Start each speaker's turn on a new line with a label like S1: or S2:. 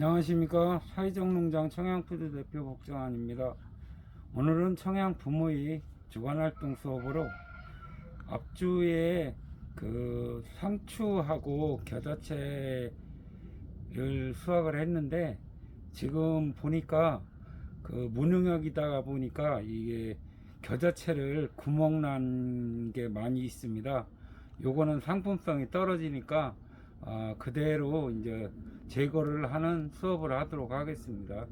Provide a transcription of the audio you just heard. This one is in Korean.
S1: 안녕하십니까. 사회적 농장 청양푸드 대표 복정환입니다. 오늘은 청양 부모의 주간활동 수업으로 앞주에 그 상추하고 겨자채를 수확을 했는데 지금 보니까 그 무농약이다 보니까 이게 겨자채를 구멍 난 게 많이 있습니다. 요거는 상품성이 떨어지니까 아, 그대로 이제 제거를 하는 수업을 하도록 하겠습니다.